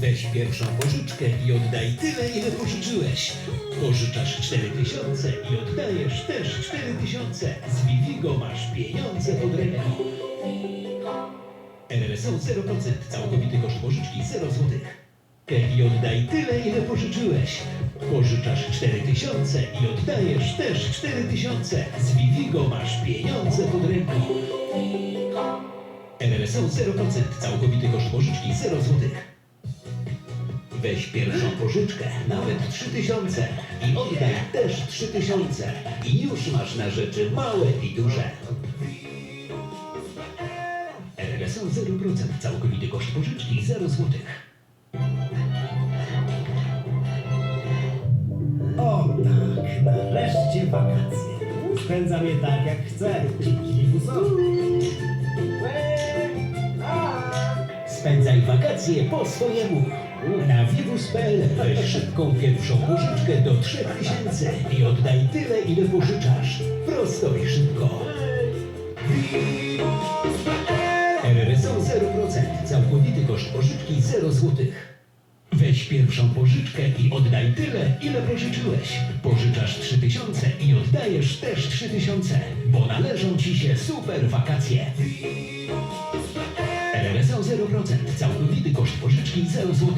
Weź pierwszą pożyczkę i oddaj tyle, ile pożyczyłeś. Pożyczasz 4000 i oddajesz też 4000. Z Vivigo masz pieniądze pod ręką. RRSO 0%, całkowity koszt pożyczki 0 zł. I oddaj tyle, ile pożyczyłeś. Pożyczasz 4000 i oddajesz też 4000. Z Vivigo masz pieniądze pod ręką. RRSO 0%, całkowity koszt pożyczki 0 zł. Weź pierwszą pożyczkę, nawet 3000 i oddaj też 3000 i już masz na rzeczy małe i duże. RRSO 0%, całkowity koszt pożyczki 0 zł. O tak, nareszcie wakacje. Spędzam je tak jak chcę, dzięki Lifusowi. Spędzaj wakacje po swojemu. Na Vivus.pl weź szybką pierwszą pożyczkę do 3000 i oddaj tyle, ile pożyczasz. Prosto i szybko. RRSO 0%, całkowity koszt pożyczki 0 zł. Weź pierwszą pożyczkę i oddaj tyle, ile pożyczyłeś. Pożyczasz 3000 i oddajesz też 3000, bo należą ci się super wakacje. RRSO 0%, całkowity koszt pożyczki 0 zł.